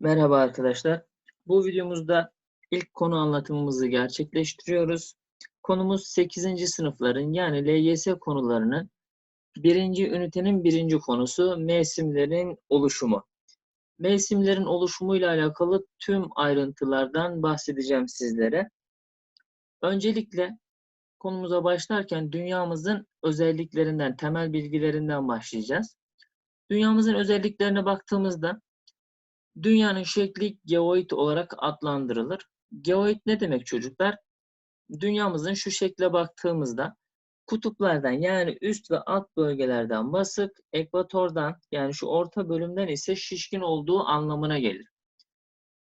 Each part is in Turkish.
Merhaba arkadaşlar. Bu videomuzda ilk konu anlatımımızı gerçekleştiriyoruz. Konumuz 8. sınıfların yani LYS konularının birinci ünitenin birinci konusu mevsimlerin oluşumu. Mevsimlerin oluşumuyla alakalı tüm ayrıntılardan bahsedeceğim sizlere. Öncelikle konumuza başlarken dünyamızın özelliklerinden, temel bilgilerinden başlayacağız. Dünyamızın özelliklerine baktığımızda Dünyanın şekli geoid olarak adlandırılır. Geoid ne demek çocuklar? Dünyamızın şu şekle baktığımızda kutuplardan yani üst ve alt bölgelerden basık, ekvatordan yani şu orta bölümden ise şişkin olduğu anlamına gelir.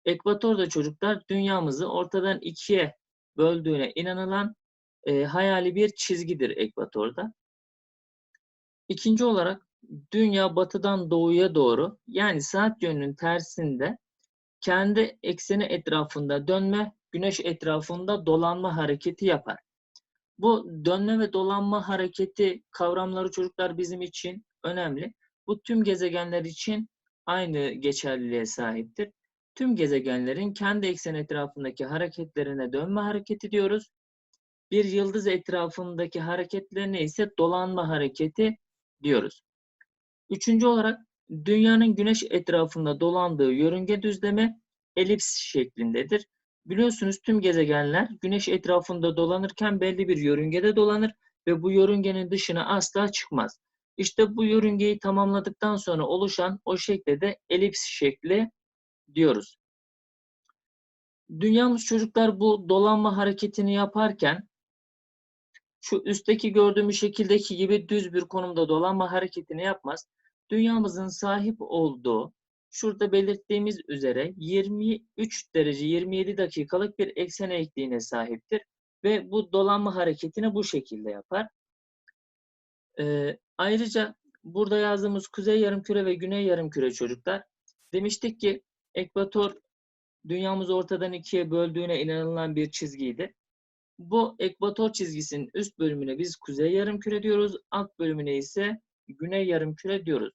Ekvatorda çocuklar dünyamızı ortadan ikiye böldüğüne inanılan e, hayali bir çizgidir ekvatorda. İkinci olarak dünya batıdan doğuya doğru yani saat yönünün tersinde kendi ekseni etrafında dönme, güneş etrafında dolanma hareketi yapar. Bu dönme ve dolanma hareketi kavramları çocuklar bizim için önemli. Bu tüm gezegenler için aynı geçerliliğe sahiptir. Tüm gezegenlerin kendi eksen etrafındaki hareketlerine dönme hareketi diyoruz. Bir yıldız etrafındaki hareketlerine ise dolanma hareketi diyoruz. Üçüncü olarak dünyanın güneş etrafında dolandığı yörünge düzlemi elips şeklindedir. Biliyorsunuz tüm gezegenler güneş etrafında dolanırken belli bir yörüngede dolanır ve bu yörüngenin dışına asla çıkmaz. İşte bu yörüngeyi tamamladıktan sonra oluşan o şekle de elips şekli diyoruz. Dünyamız çocuklar bu dolanma hareketini yaparken şu üstteki gördüğümüz şekildeki gibi düz bir konumda dolanma hareketini yapmaz dünyamızın sahip olduğu şurada belirttiğimiz üzere 23 derece 27 dakikalık bir eksen eğikliğine sahiptir ve bu dolanma hareketini bu şekilde yapar. Ee, ayrıca burada yazdığımız kuzey yarımküre ve güney yarımküre çocuklar demiştik ki ekvator dünyamızı ortadan ikiye böldüğüne inanılan bir çizgiydi. Bu ekvator çizgisinin üst bölümüne biz kuzey yarımküre diyoruz, alt bölümüne ise güney yarımküre diyoruz.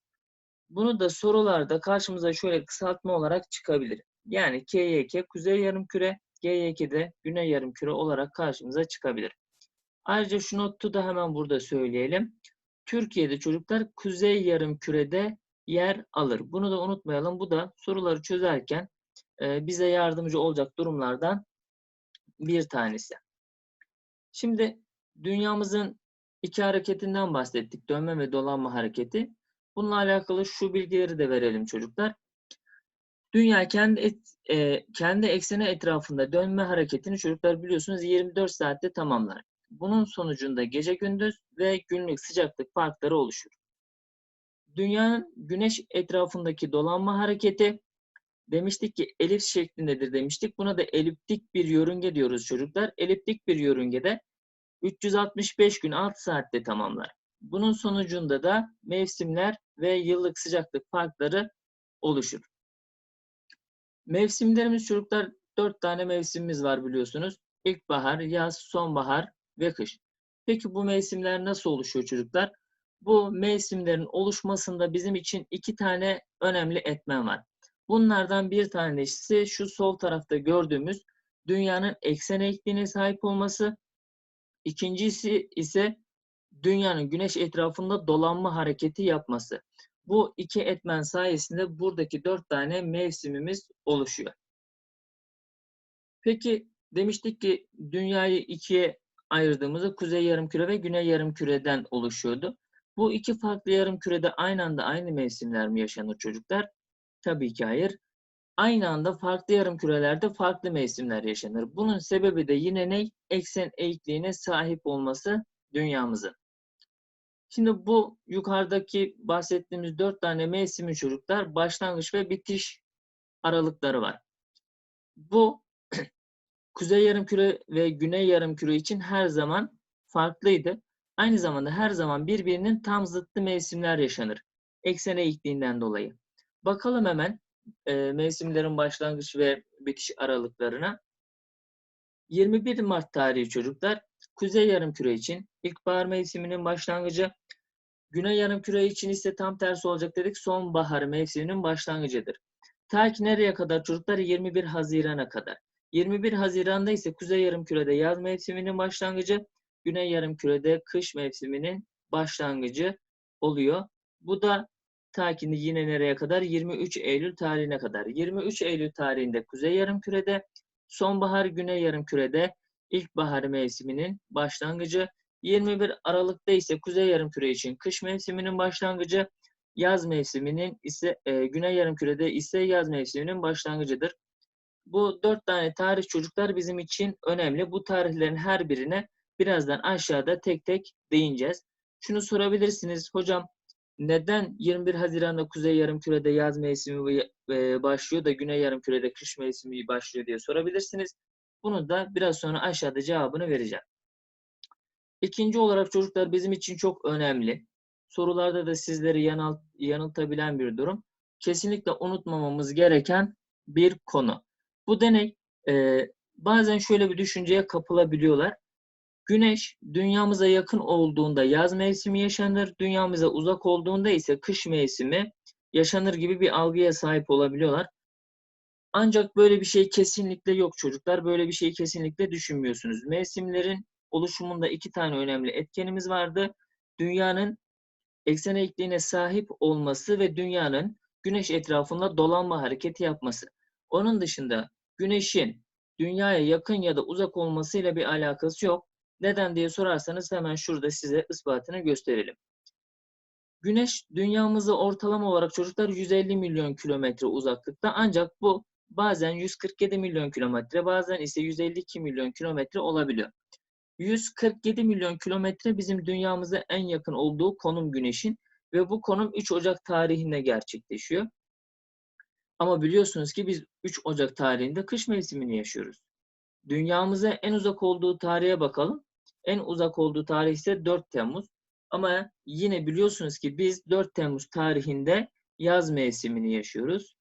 Bunu da sorularda karşımıza şöyle kısaltma olarak çıkabilir. Yani KYK kuzey yarımküre, GYK de güney yarımküre olarak karşımıza çıkabilir. Ayrıca şu notu da hemen burada söyleyelim. Türkiye'de çocuklar kuzey yarımkürede yer alır. Bunu da unutmayalım. Bu da soruları çözerken e, bize yardımcı olacak durumlardan bir tanesi. Şimdi dünyamızın iki hareketinden bahsettik. Dönme ve dolanma hareketi. Bununla alakalı şu bilgileri de verelim çocuklar. Dünya kendi et, e, kendi ekseni etrafında dönme hareketini çocuklar biliyorsunuz 24 saatte tamamlar. Bunun sonucunda gece gündüz ve günlük sıcaklık farkları oluşur. Dünyanın güneş etrafındaki dolanma hareketi demiştik ki elips şeklindedir demiştik. Buna da eliptik bir yörünge diyoruz çocuklar. Eliptik bir yörüngede 365 gün 6 saatte tamamlar. Bunun sonucunda da mevsimler ve yıllık sıcaklık farkları oluşur. Mevsimlerimiz çocuklar dört tane mevsimimiz var biliyorsunuz. İlkbahar, yaz, sonbahar ve kış. Peki bu mevsimler nasıl oluşuyor çocuklar? Bu mevsimlerin oluşmasında bizim için iki tane önemli etmen var. Bunlardan bir tanesi şu sol tarafta gördüğümüz dünyanın eksen eğikliğine sahip olması. İkincisi ise dünyanın güneş etrafında dolanma hareketi yapması. Bu iki etmen sayesinde buradaki dört tane mevsimimiz oluşuyor. Peki demiştik ki dünyayı ikiye ayırdığımızda kuzey yarımküre ve güney yarımküreden oluşuyordu. Bu iki farklı yarımkürede aynı anda aynı mevsimler mi yaşanır çocuklar? Tabii ki hayır. Aynı anda farklı yarımkürelerde farklı mevsimler yaşanır. Bunun sebebi de yine ne? Eksen eğikliğine sahip olması dünyamızın. Şimdi bu yukarıdaki bahsettiğimiz dört tane mevsimin çocuklar başlangıç ve bitiş aralıkları var. Bu kuzey yarımküre ve güney yarımküre için her zaman farklıydı. Aynı zamanda her zaman birbirinin tam zıttı mevsimler yaşanır. Eksen eğikliğinden dolayı. Bakalım hemen e, mevsimlerin başlangıç ve bitiş aralıklarına. 21 Mart tarihi çocuklar Kuzey yarımküre için ilkbahar mevsiminin başlangıcı, Güney yarımküre için ise tam tersi olacak dedik. Sonbahar mevsiminin başlangıcıdır. Ta ki nereye kadar çocuklar? 21 Haziran'a kadar. 21 Haziran'da ise Kuzey Yarımküre'de yaz mevsiminin başlangıcı, Güney Yarımküre'de kış mevsiminin başlangıcı oluyor. Bu da ta ki yine nereye kadar? 23 Eylül tarihine kadar. 23 Eylül tarihinde Kuzey Yarımküre'de, sonbahar Güney Yarımküre'de ilkbahar mevsiminin başlangıcı. 21 Aralık'ta ise Kuzey Yarımküre için kış mevsiminin başlangıcı, yaz mevsiminin ise e, Güney Yarımküre'de ise yaz mevsiminin başlangıcıdır. Bu dört tane tarih çocuklar bizim için önemli. Bu tarihlerin her birine birazdan aşağıda tek tek değineceğiz. Şunu sorabilirsiniz hocam neden 21 Haziran'da Kuzey Yarımküre'de yaz mevsimi e, başlıyor da Güney Yarımküre'de kış mevsimi başlıyor diye sorabilirsiniz. Bunu da biraz sonra aşağıda cevabını vereceğim. İkinci olarak çocuklar bizim için çok önemli. Sorularda da sizleri yanıl, yanıltabilen bir durum. Kesinlikle unutmamamız gereken bir konu. Bu deney e, bazen şöyle bir düşünceye kapılabiliyorlar. Güneş dünyamıza yakın olduğunda yaz mevsimi yaşanır, dünyamıza uzak olduğunda ise kış mevsimi yaşanır gibi bir algıya sahip olabiliyorlar. Ancak böyle bir şey kesinlikle yok çocuklar. Böyle bir şeyi kesinlikle düşünmüyorsunuz. Mevsimlerin oluşumunda iki tane önemli etkenimiz vardı. Dünyanın eksen eğikliğine sahip olması ve dünyanın güneş etrafında dolanma hareketi yapması. Onun dışında güneşin dünyaya yakın ya da uzak olmasıyla bir alakası yok. Neden diye sorarsanız hemen şurada size ispatını gösterelim. Güneş dünyamızı ortalama olarak çocuklar 150 milyon kilometre uzaklıkta ancak bu bazen 147 milyon kilometre bazen ise 152 milyon kilometre olabiliyor. 147 milyon kilometre bizim dünyamıza en yakın olduğu konum Güneş'in ve bu konum 3 Ocak tarihinde gerçekleşiyor. Ama biliyorsunuz ki biz 3 Ocak tarihinde kış mevsimini yaşıyoruz. Dünyamıza en uzak olduğu tarihe bakalım. En uzak olduğu tarih ise 4 Temmuz. Ama yine biliyorsunuz ki biz 4 Temmuz tarihinde yaz mevsimini yaşıyoruz.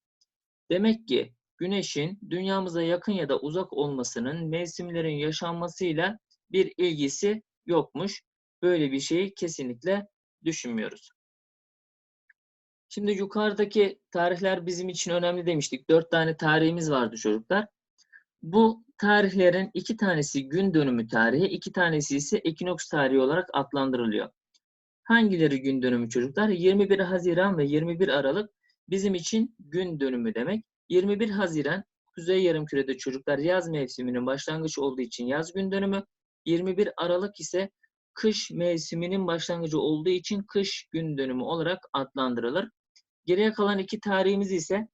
Demek ki Güneş'in dünyamıza yakın ya da uzak olmasının mevsimlerin yaşanmasıyla bir ilgisi yokmuş. Böyle bir şeyi kesinlikle düşünmüyoruz. Şimdi yukarıdaki tarihler bizim için önemli demiştik. Dört tane tarihimiz vardı çocuklar. Bu tarihlerin iki tanesi gün dönümü tarihi, iki tanesi ise ekinoks tarihi olarak adlandırılıyor. Hangileri gün dönümü çocuklar? 21 Haziran ve 21 Aralık bizim için gün dönümü demek. 21 Haziran Kuzey Yarımküre'de çocuklar yaz mevsiminin başlangıcı olduğu için yaz gün dönümü. 21 Aralık ise kış mevsiminin başlangıcı olduğu için kış gün dönümü olarak adlandırılır. Geriye kalan iki tarihimiz ise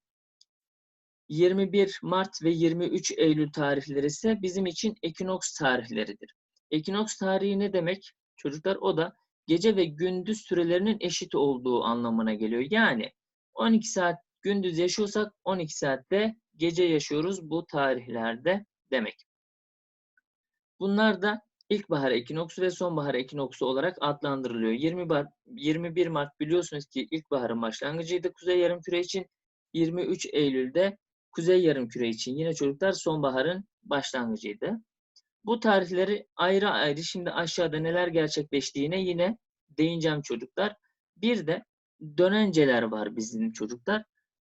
21 Mart ve 23 Eylül tarihleri ise bizim için ekinoks tarihleridir. Ekinoks tarihi ne demek? Çocuklar o da gece ve gündüz sürelerinin eşit olduğu anlamına geliyor. Yani 12 saat gündüz yaşıyorsak 12 saatte gece yaşıyoruz bu tarihlerde demek. Bunlar da ilkbahar ekinoksu ve sonbahar ekinoksu olarak adlandırılıyor. 20 Mart, 21 Mart biliyorsunuz ki ilkbaharın başlangıcıydı Kuzey Yarımküre için. 23 Eylül'de Kuzey Yarımküre için yine çocuklar sonbaharın başlangıcıydı. Bu tarihleri ayrı ayrı şimdi aşağıda neler gerçekleştiğine yine değineceğim çocuklar. Bir de dönenceler var bizim çocuklar.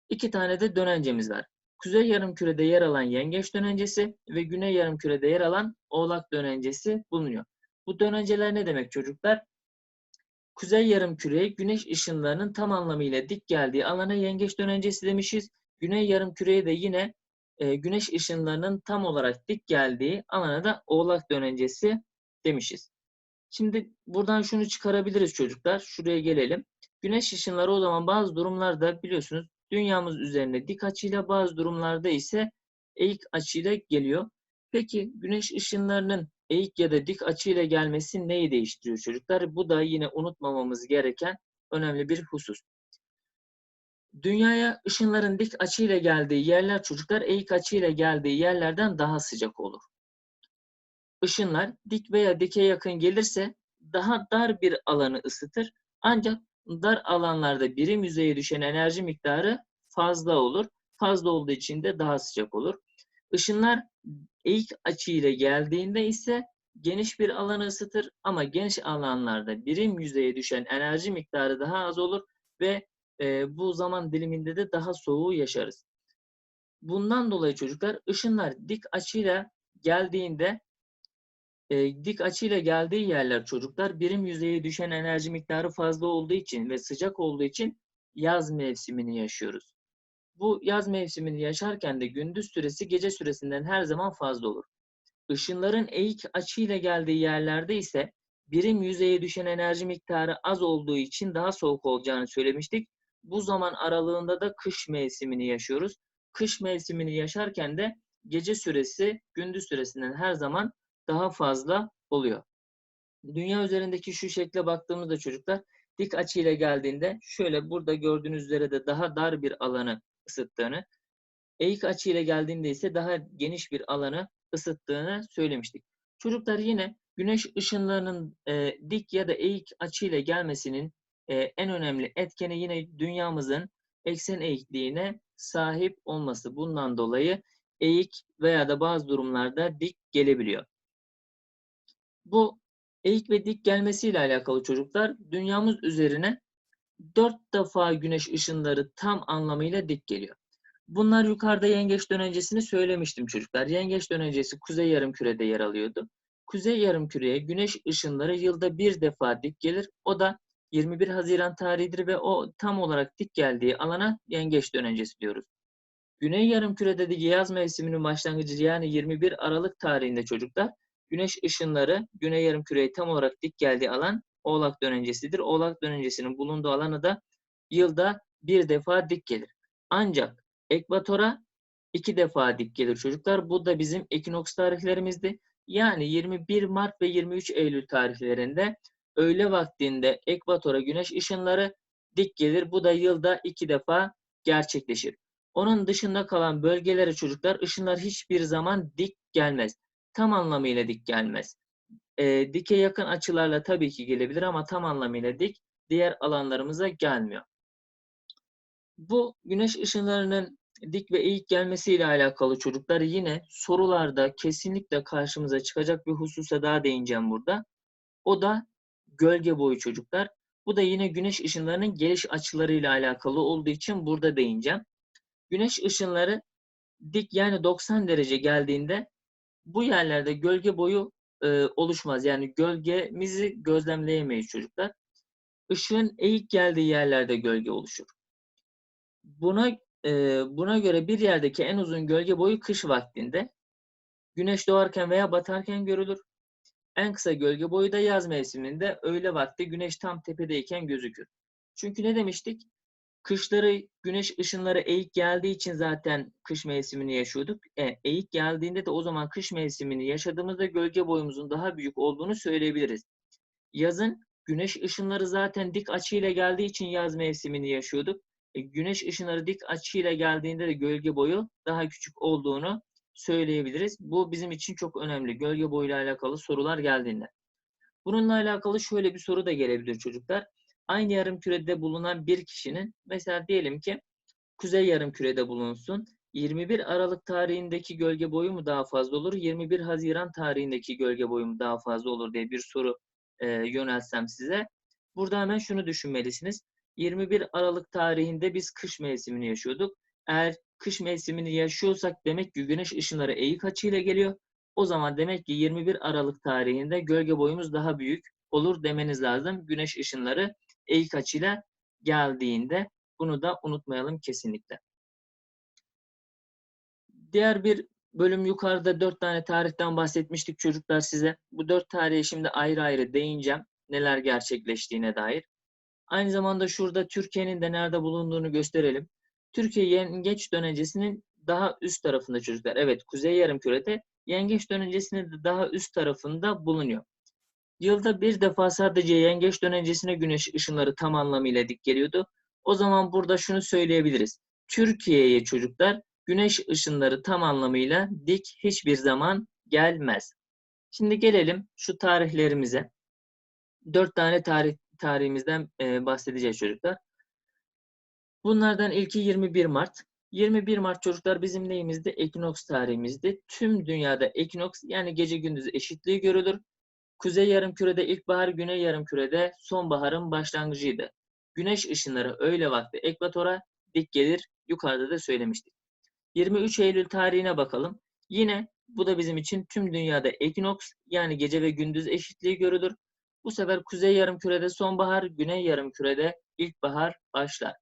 İki tane de dönencemiz var. Kuzey yarımkürede yer alan yengeç dönencesi ve güney yarımkürede yer alan oğlak dönencesi bulunuyor. Bu dönenceler ne demek çocuklar? Kuzey yarımküreye güneş ışınlarının tam anlamıyla dik geldiği alana yengeç dönencesi demişiz. Güney yarımküreye de yine e, güneş ışınlarının tam olarak dik geldiği alana da oğlak dönencesi demişiz. Şimdi buradan şunu çıkarabiliriz çocuklar. Şuraya gelelim. Güneş ışınları o zaman bazı durumlarda biliyorsunuz dünyamız üzerinde dik açıyla bazı durumlarda ise eğik açıyla geliyor. Peki güneş ışınlarının eğik ya da dik açıyla gelmesi neyi değiştiriyor çocuklar? Bu da yine unutmamamız gereken önemli bir husus. Dünyaya ışınların dik açıyla geldiği yerler çocuklar eğik açıyla geldiği yerlerden daha sıcak olur. Işınlar dik veya dike yakın gelirse daha dar bir alanı ısıtır. Ancak dar alanlarda birim yüzeye düşen enerji miktarı fazla olur. Fazla olduğu için de daha sıcak olur. Işınlar eğik açı ile geldiğinde ise geniş bir alanı ısıtır ama geniş alanlarda birim yüzeye düşen enerji miktarı daha az olur ve e, bu zaman diliminde de daha soğuğu yaşarız. Bundan dolayı çocuklar ışınlar dik açıyla geldiğinde e, dik açıyla geldiği yerler çocuklar birim yüzeye düşen enerji miktarı fazla olduğu için ve sıcak olduğu için yaz mevsimini yaşıyoruz. Bu yaz mevsimini yaşarken de gündüz süresi gece süresinden her zaman fazla olur. Işınların eğik açıyla geldiği yerlerde ise birim yüzeye düşen enerji miktarı az olduğu için daha soğuk olacağını söylemiştik. Bu zaman aralığında da kış mevsimini yaşıyoruz. Kış mevsimini yaşarken de gece süresi gündüz süresinden her zaman daha fazla oluyor. Dünya üzerindeki şu şekle baktığımızda çocuklar dik açıyla geldiğinde şöyle burada gördüğünüz üzere de daha dar bir alanı ısıttığını, eğik açıyla geldiğinde ise daha geniş bir alanı ısıttığını söylemiştik. Çocuklar yine güneş ışınlarının e, dik ya da eğik açıyla gelmesinin e, en önemli etkeni yine dünyamızın eksen eğikliğine sahip olması. Bundan dolayı eğik veya da bazı durumlarda dik gelebiliyor. Bu eğik ve dik gelmesiyle alakalı çocuklar dünyamız üzerine dört defa güneş ışınları tam anlamıyla dik geliyor. Bunlar yukarıda yengeç dönencesini söylemiştim çocuklar. Yengeç dönencesi kuzey yarımkürede yer alıyordu. Kuzey yarımküreye güneş ışınları yılda bir defa dik gelir. O da 21 Haziran tarihidir ve o tam olarak dik geldiği alana yengeç dönencesi diyoruz. Güney yarımkürede de yaz mevsiminin başlangıcı yani 21 Aralık tarihinde çocuklar güneş ışınları güney yarımküreye tam olarak dik geldiği alan Oğlak dönencesidir. Oğlak dönencesinin bulunduğu alanı da yılda bir defa dik gelir. Ancak ekvatora iki defa dik gelir çocuklar. Bu da bizim ekinoks tarihlerimizdi. Yani 21 Mart ve 23 Eylül tarihlerinde öğle vaktinde ekvatora güneş ışınları dik gelir. Bu da yılda iki defa gerçekleşir. Onun dışında kalan bölgelere çocuklar ışınlar hiçbir zaman dik gelmez. Tam anlamıyla dik gelmez. E, dike yakın açılarla tabii ki gelebilir ama tam anlamıyla dik diğer alanlarımıza gelmiyor. Bu güneş ışınlarının dik ve eğik gelmesiyle alakalı çocuklar yine sorularda kesinlikle karşımıza çıkacak bir hususa daha değineceğim burada. O da gölge boyu çocuklar. Bu da yine güneş ışınlarının geliş açılarıyla alakalı olduğu için burada değineceğim. Güneş ışınları dik yani 90 derece geldiğinde bu yerlerde gölge boyu e, oluşmaz. Yani gölgemizi gözlemleyemeyiz çocuklar. Işığın eğik geldiği yerlerde gölge oluşur. Buna e, buna göre bir yerdeki en uzun gölge boyu kış vaktinde güneş doğarken veya batarken görülür. En kısa gölge boyu da yaz mevsiminde öğle vakti güneş tam tepedeyken gözükür. Çünkü ne demiştik? Kışları güneş ışınları eğik geldiği için zaten kış mevsimini yaşıyorduk. E, eğik geldiğinde de o zaman kış mevsimini yaşadığımızda gölge boyumuzun daha büyük olduğunu söyleyebiliriz. Yazın güneş ışınları zaten dik açıyla geldiği için yaz mevsimini yaşıyorduk. E, güneş ışınları dik açıyla geldiğinde de gölge boyu daha küçük olduğunu söyleyebiliriz. Bu bizim için çok önemli. Gölge boyuyla alakalı sorular geldiğinde. Bununla alakalı şöyle bir soru da gelebilir çocuklar aynı yarım kürede bulunan bir kişinin mesela diyelim ki kuzey yarım kürede bulunsun. 21 Aralık tarihindeki gölge boyu mu daha fazla olur? 21 Haziran tarihindeki gölge boyu mu daha fazla olur diye bir soru e, yöneltsem size. Burada hemen şunu düşünmelisiniz. 21 Aralık tarihinde biz kış mevsimini yaşıyorduk. Eğer kış mevsimini yaşıyorsak demek ki güneş ışınları eğik açıyla geliyor. O zaman demek ki 21 Aralık tarihinde gölge boyumuz daha büyük olur demeniz lazım. Güneş ışınları eğik açıyla geldiğinde bunu da unutmayalım kesinlikle. Diğer bir bölüm yukarıda dört tane tarihten bahsetmiştik çocuklar size. Bu dört tarihe şimdi ayrı ayrı değineceğim. Neler gerçekleştiğine dair. Aynı zamanda şurada Türkiye'nin de nerede bulunduğunu gösterelim. Türkiye yengeç dönencesinin daha üst tarafında çocuklar. Evet Kuzey Yarımküre'de yengeç dönencesinin de daha üst tarafında bulunuyor. Yılda bir defa sadece yengeç dönencesine güneş ışınları tam anlamıyla dik geliyordu. O zaman burada şunu söyleyebiliriz. Türkiye'ye çocuklar güneş ışınları tam anlamıyla dik hiçbir zaman gelmez. Şimdi gelelim şu tarihlerimize. Dört tane tarih tarihimizden bahsedeceğiz çocuklar. Bunlardan ilki 21 Mart. 21 Mart çocuklar bizim neyimizdi? Ekinoks tarihimizdi. Tüm dünyada ekinoks yani gece gündüz eşitliği görülür. Kuzey yarımkürede ilkbahar, güney yarımkürede sonbaharın başlangıcıydı. Güneş ışınları öğle vakti ekvatora dik gelir, yukarıda da söylemiştik. 23 Eylül tarihine bakalım. Yine bu da bizim için tüm dünyada ekinoks yani gece ve gündüz eşitliği görülür. Bu sefer kuzey yarımkürede sonbahar, güney yarımkürede ilkbahar başlar.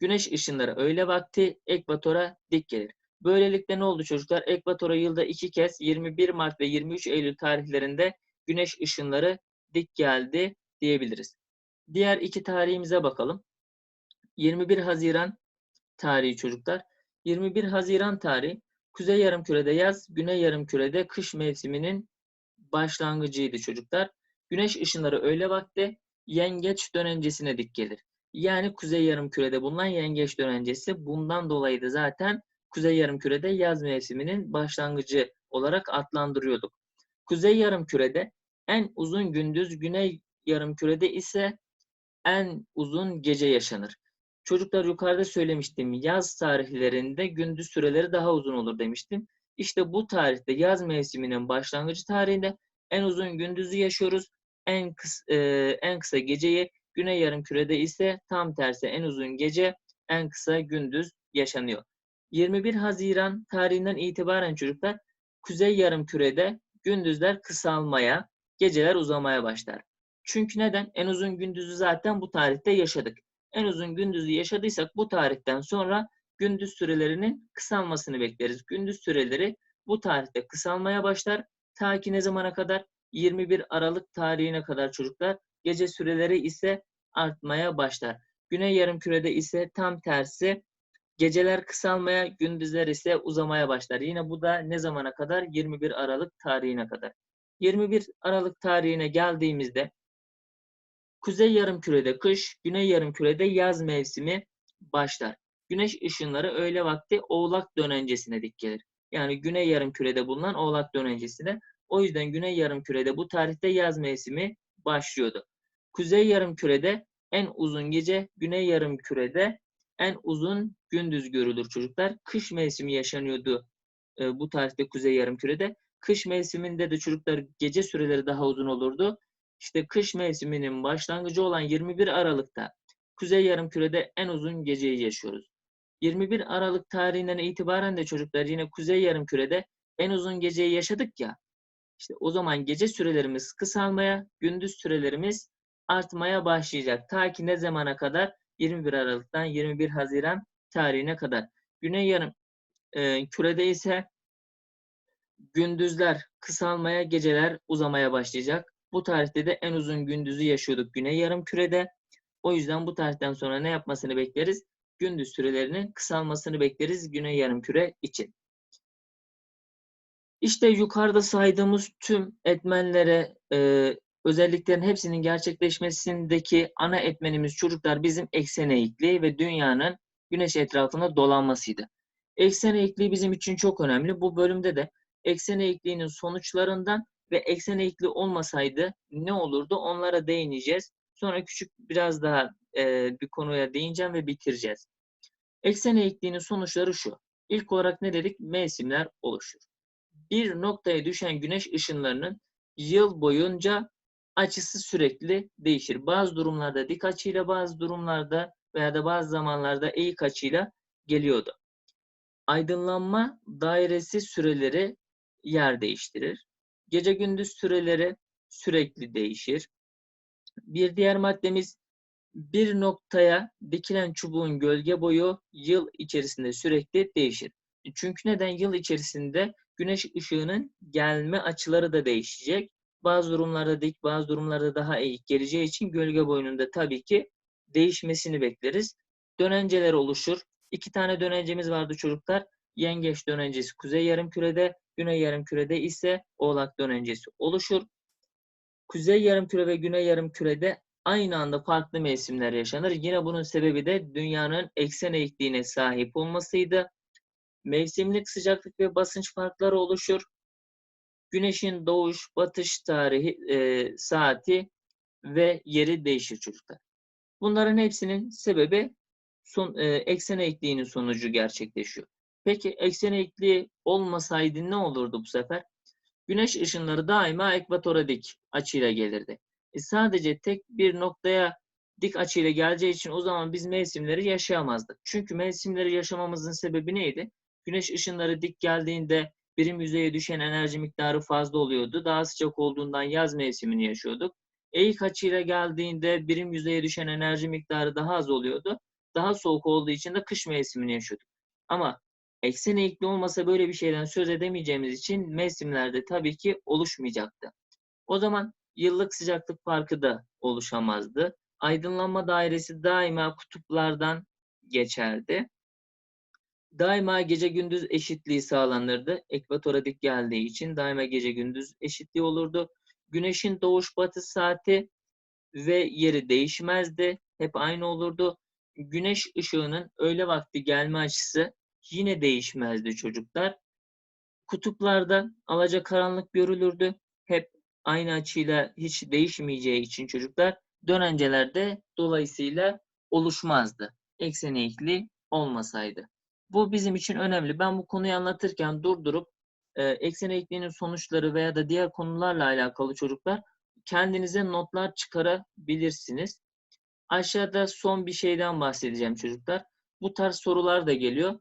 Güneş ışınları öğle vakti ekvatora dik gelir. Böylelikle ne oldu çocuklar? Ekvatora yılda iki kez 21 Mart ve 23 Eylül tarihlerinde güneş ışınları dik geldi diyebiliriz. Diğer iki tarihimize bakalım. 21 Haziran tarihi çocuklar. 21 Haziran tarihi Kuzey Yarımküre'de yaz, Güney Yarımküre'de kış mevsiminin başlangıcıydı çocuklar. Güneş ışınları öğle vakti yengeç dönencesine dik gelir. Yani Kuzey Yarımküre'de bulunan yengeç dönencesi. Bundan dolayı da zaten Kuzey Yarımküre'de yaz mevsiminin başlangıcı olarak adlandırıyorduk. Kuzey Yarımküre'de en uzun gündüz, Güney Yarımküre'de ise en uzun gece yaşanır. Çocuklar yukarıda söylemiştim yaz tarihlerinde gündüz süreleri daha uzun olur demiştim. İşte bu tarihte yaz mevsiminin başlangıcı tarihinde en uzun gündüzü yaşıyoruz. En kısa, e, en kısa geceyi güney yarımkürede ise tam tersi en uzun gece en kısa gündüz yaşanıyor. 21 Haziran tarihinden itibaren çocuklar kuzey yarımkürede gündüzler kısalmaya, geceler uzamaya başlar. Çünkü neden? En uzun gündüzü zaten bu tarihte yaşadık. En uzun gündüzü yaşadıysak bu tarihten sonra gündüz sürelerinin kısalmasını bekleriz. Gündüz süreleri bu tarihte kısalmaya başlar. Ta ki ne zamana kadar? 21 Aralık tarihine kadar çocuklar. Gece süreleri ise artmaya başlar. Güney yarımkürede ise tam tersi geceler kısalmaya, gündüzler ise uzamaya başlar. Yine bu da ne zamana kadar? 21 Aralık tarihine kadar. 21 Aralık tarihine geldiğimizde Kuzey yarımkürede kış, güney yarımkürede yaz mevsimi başlar. Güneş ışınları öğle vakti oğlak dönencesine dik gelir. Yani güney yarımkürede bulunan oğlak dönencesine. O yüzden güney yarımkürede bu tarihte yaz mevsimi başlıyordu. Kuzey yarımkürede en uzun gece, güney yarımkürede en uzun gündüz görülür çocuklar. Kış mevsimi yaşanıyordu e, bu tarihte kuzey yarımkürede. Kış mevsiminde de çocuklar gece süreleri daha uzun olurdu. İşte kış mevsiminin başlangıcı olan 21 Aralık'ta Kuzey Yarımküre'de en uzun geceyi yaşıyoruz. 21 Aralık tarihinden itibaren de çocuklar yine Kuzey Yarımküre'de en uzun geceyi yaşadık ya. İşte o zaman gece sürelerimiz kısalmaya, gündüz sürelerimiz artmaya başlayacak. Ta ki ne zamana kadar? 21 Aralık'tan 21 Haziran tarihine kadar. Güney yarım e, kürede ise gündüzler kısalmaya, geceler uzamaya başlayacak. Bu tarihte de en uzun gündüzü yaşıyorduk Güney Yarımküre'de. O yüzden bu tarihten sonra ne yapmasını bekleriz? Gündüz sürelerinin kısalmasını bekleriz Güney Yarımküre için. İşte yukarıda saydığımız tüm etmenlere, e, özelliklerin hepsinin gerçekleşmesindeki ana etmenimiz çocuklar bizim eksen eğikliği ve dünyanın güneş etrafında dolanmasıydı. Eksen eğikliği bizim için çok önemli. Bu bölümde de eksen eğikliğinin sonuçlarından ve eksen eğikliği olmasaydı ne olurdu onlara değineceğiz. Sonra küçük biraz daha e, bir konuya değineceğim ve bitireceğiz. Eksen eğikliğinin sonuçları şu. İlk olarak ne dedik? Mevsimler oluşur. Bir noktaya düşen güneş ışınlarının yıl boyunca açısı sürekli değişir. Bazı durumlarda dik açıyla, bazı durumlarda veya da bazı zamanlarda eğik açıyla geliyordu. Aydınlanma dairesi süreleri yer değiştirir. Gece gündüz süreleri sürekli değişir. Bir diğer maddemiz bir noktaya dikilen çubuğun gölge boyu yıl içerisinde sürekli değişir. Çünkü neden? Yıl içerisinde güneş ışığının gelme açıları da değişecek. Bazı durumlarda dik, bazı durumlarda daha eğik geleceği için gölge boyunun da tabii ki değişmesini bekleriz. Dönenceler oluşur. İki tane dönencemiz vardı çocuklar. Yengeç dönencesi kuzey yarımkürede, güney yarımkürede ise oğlak dönencesi oluşur. Kuzey yarımküre ve güney yarımkürede aynı anda farklı mevsimler yaşanır. Yine bunun sebebi de dünyanın eksen eğikliğine sahip olmasıydı. Mevsimlik sıcaklık ve basınç farkları oluşur. Güneşin doğuş, batış tarihi, e, saati ve yeri değişir çocuklar. Bunların hepsinin sebebi son, e, eksen eğikliğinin sonucu gerçekleşiyor. Peki eksen eğikliği olmasaydı ne olurdu bu sefer? Güneş ışınları daima ekvatora dik açıyla gelirdi. E sadece tek bir noktaya dik açıyla geleceği için o zaman biz mevsimleri yaşayamazdık. Çünkü mevsimleri yaşamamızın sebebi neydi? Güneş ışınları dik geldiğinde birim yüzeye düşen enerji miktarı fazla oluyordu. Daha sıcak olduğundan yaz mevsimini yaşıyorduk. Eğik açıyla geldiğinde birim yüzeye düşen enerji miktarı daha az oluyordu. Daha soğuk olduğu için de kış mevsimini yaşıyorduk. Ama eksen eğikli olmasa böyle bir şeyden söz edemeyeceğimiz için mevsimlerde tabii ki oluşmayacaktı. O zaman yıllık sıcaklık farkı da oluşamazdı. Aydınlanma dairesi daima kutuplardan geçerdi. Daima gece gündüz eşitliği sağlanırdı. Ekvatora dik geldiği için daima gece gündüz eşitliği olurdu. Güneşin doğuş batı saati ve yeri değişmezdi. Hep aynı olurdu. Güneş ışığının öğle vakti gelme açısı yine değişmezdi çocuklar. Kutuplarda alacakaranlık görülürdü. Hep aynı açıyla hiç değişmeyeceği için çocuklar dönencelerde dolayısıyla oluşmazdı. Eksen eğikliği olmasaydı. Bu bizim için önemli. Ben bu konuyu anlatırken durdurup e, eksen eğikliğinin sonuçları veya da diğer konularla alakalı çocuklar kendinize notlar çıkarabilirsiniz. Aşağıda son bir şeyden bahsedeceğim çocuklar. Bu tarz sorular da geliyor.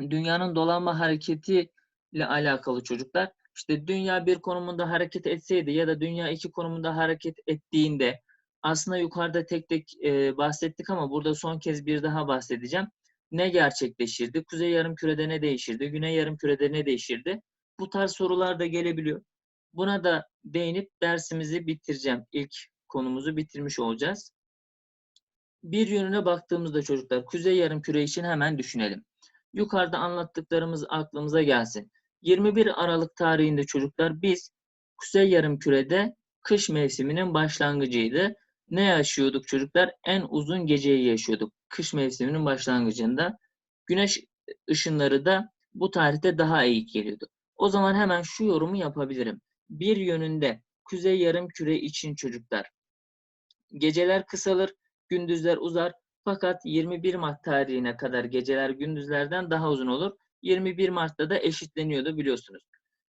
Dünyanın dolanma hareketi ile alakalı çocuklar. İşte dünya bir konumunda hareket etseydi ya da dünya iki konumunda hareket ettiğinde aslında yukarıda tek tek e, bahsettik ama burada son kez bir daha bahsedeceğim. Ne gerçekleşirdi? Kuzey yarımkürede ne değişirdi? Güney yarımkürede ne değişirdi? Bu tarz sorular da gelebiliyor. Buna da değinip dersimizi bitireceğim. İlk konumuzu bitirmiş olacağız. Bir yönüne baktığımızda çocuklar kuzey yarımküre için hemen düşünelim. Yukarıda anlattıklarımız aklımıza gelsin. 21 Aralık tarihinde çocuklar biz kuzey yarımkürede kış mevsiminin başlangıcıydı. Ne yaşıyorduk çocuklar? En uzun geceyi yaşıyorduk. Kış mevsiminin başlangıcında. Güneş ışınları da bu tarihte daha eğik geliyordu. O zaman hemen şu yorumu yapabilirim. Bir yönünde kuzey yarım küre için çocuklar. Geceler kısalır, gündüzler uzar. Fakat 21 Mart tarihine kadar geceler gündüzlerden daha uzun olur. 21 Mart'ta da eşitleniyordu biliyorsunuz.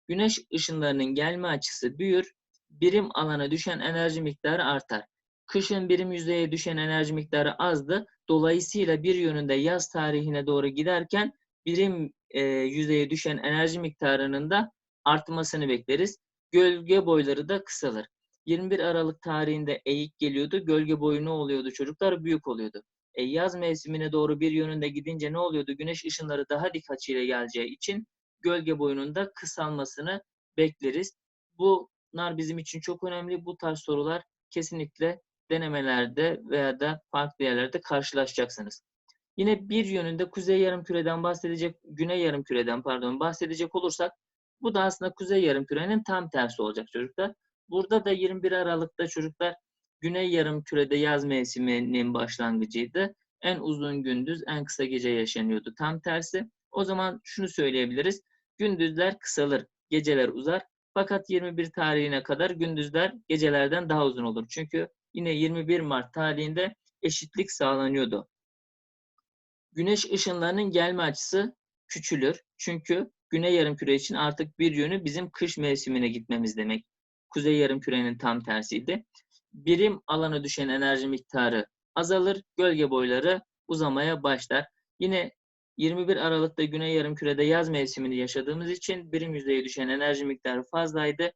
Güneş ışınlarının gelme açısı büyür, birim alana düşen enerji miktarı artar. Kışın birim yüzeye düşen enerji miktarı azdı. Dolayısıyla bir yönünde yaz tarihine doğru giderken birim e, yüzeye düşen enerji miktarının da artmasını bekleriz. Gölge boyları da kısalır. 21 Aralık tarihinde eğik geliyordu. Gölge boyu ne oluyordu çocuklar? Büyük oluyordu. E, yaz mevsimine doğru bir yönünde gidince ne oluyordu? Güneş ışınları daha dik açıyla geleceği için gölge boyunun da kısalmasını bekleriz. Bunlar bizim için çok önemli. Bu tarz sorular kesinlikle denemelerde veya da farklı yerlerde karşılaşacaksınız. Yine bir yönünde kuzey yarımküreden bahsedecek, güney yarımküreden pardon bahsedecek olursak bu da aslında kuzey yarımkürenin tam tersi olacak çocuklar. Burada da 21 Aralık'ta çocuklar güney yarımkürede yaz mevsiminin başlangıcıydı. En uzun gündüz, en kısa gece yaşanıyordu. Tam tersi. O zaman şunu söyleyebiliriz. Gündüzler kısalır, geceler uzar. Fakat 21 tarihine kadar gündüzler gecelerden daha uzun olur. Çünkü yine 21 Mart tarihinde eşitlik sağlanıyordu. Güneş ışınlarının gelme açısı küçülür. Çünkü güney yarımküre için artık bir yönü bizim kış mevsimine gitmemiz demek. Kuzey yarımkürenin tam tersiydi. Birim alana düşen enerji miktarı azalır, gölge boyları uzamaya başlar. Yine 21 Aralık'ta güney yarımkürede yaz mevsimini yaşadığımız için birim yüzeye düşen enerji miktarı fazlaydı.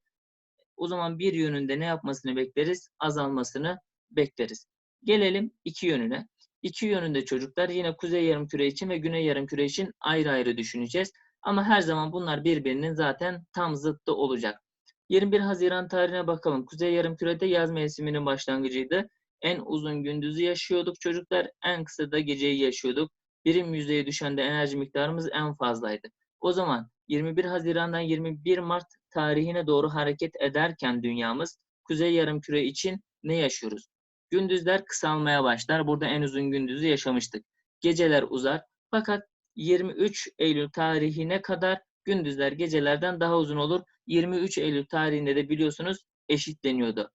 O zaman bir yönünde ne yapmasını bekleriz? Azalmasını bekleriz. Gelelim iki yönüne. İki yönünde çocuklar yine kuzey yarımküre için ve güney yarımküre için ayrı ayrı düşüneceğiz. Ama her zaman bunlar birbirinin zaten tam zıttı olacak. 21 Haziran tarihine bakalım. Kuzey yarımkürede yaz mevsiminin başlangıcıydı. En uzun gündüzü yaşıyorduk çocuklar. En kısa da geceyi yaşıyorduk. Birim yüzeye düşen de enerji miktarımız en fazlaydı. O zaman 21 Haziran'dan 21 Mart tarihine doğru hareket ederken dünyamız kuzey yarımküre için ne yaşıyoruz? Gündüzler kısalmaya başlar. Burada en uzun gündüzü yaşamıştık. Geceler uzar. Fakat 23 Eylül tarihine kadar gündüzler gecelerden daha uzun olur. 23 Eylül tarihinde de biliyorsunuz eşitleniyordu.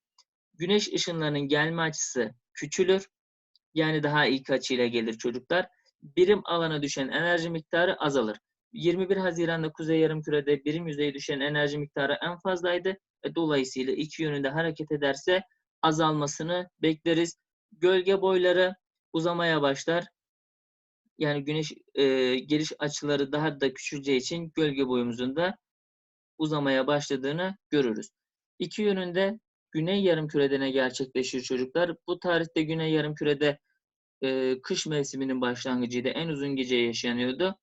Güneş ışınlarının gelme açısı küçülür. Yani daha ilk açıyla gelir çocuklar. Birim alana düşen enerji miktarı azalır. 21 Haziran'da Kuzey Yarımküre'de birim yüzeye düşen enerji miktarı en fazlaydı. Dolayısıyla iki yönünde hareket ederse azalmasını bekleriz. Gölge boyları uzamaya başlar. yani güneş e, geliş açıları daha da küçüleceği için gölge boyumuzun da uzamaya başladığını görürüz. İki yönünde güney yarımkürede ne gerçekleşir çocuklar? Bu tarihte güney yarımkürede e, kış mevsiminin başlangıcıydı. En uzun gece yaşanıyordu.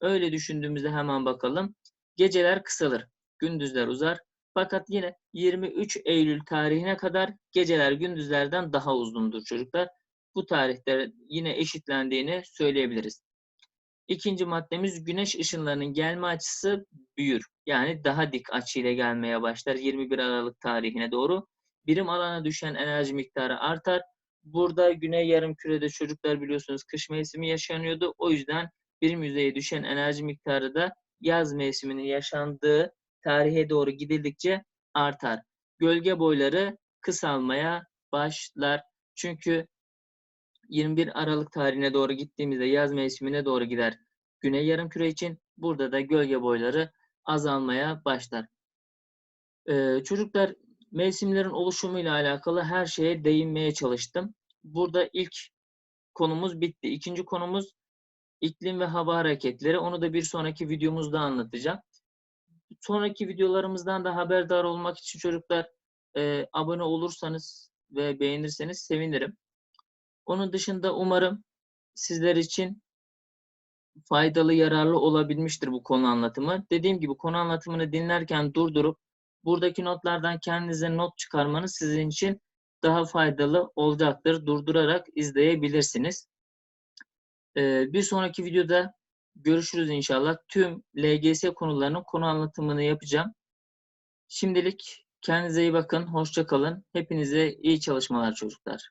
Öyle düşündüğümüzde hemen bakalım. Geceler kısalır, gündüzler uzar. Fakat yine 23 Eylül tarihine kadar geceler gündüzlerden daha uzundur çocuklar. Bu tarihte yine eşitlendiğini söyleyebiliriz. İkinci maddemiz güneş ışınlarının gelme açısı büyür. Yani daha dik açıyla gelmeye başlar 21 Aralık tarihine doğru. Birim alana düşen enerji miktarı artar. Burada güney yarımkürede çocuklar biliyorsunuz kış mevsimi yaşanıyordu. O yüzden birim yüzeye düşen enerji miktarı da yaz mevsiminin yaşandığı tarihe doğru gidildikçe artar. Gölge boyları kısalmaya başlar. Çünkü 21 Aralık tarihine doğru gittiğimizde yaz mevsimine doğru gider. Güney yarımküre için burada da gölge boyları azalmaya başlar. Ee, çocuklar mevsimlerin oluşumuyla alakalı her şeye değinmeye çalıştım. Burada ilk konumuz bitti. İkinci konumuz iklim ve hava hareketleri. Onu da bir sonraki videomuzda anlatacağım. Sonraki videolarımızdan da haberdar olmak için çocuklar e, abone olursanız ve beğenirseniz sevinirim. Onun dışında umarım sizler için faydalı, yararlı olabilmiştir bu konu anlatımı. Dediğim gibi konu anlatımını dinlerken durdurup buradaki notlardan kendinize not çıkarmanız sizin için daha faydalı olacaktır. Durdurarak izleyebilirsiniz. Ee, bir sonraki videoda görüşürüz inşallah. Tüm LGS konularının konu anlatımını yapacağım. Şimdilik kendinize iyi bakın, hoşça kalın. Hepinize iyi çalışmalar çocuklar.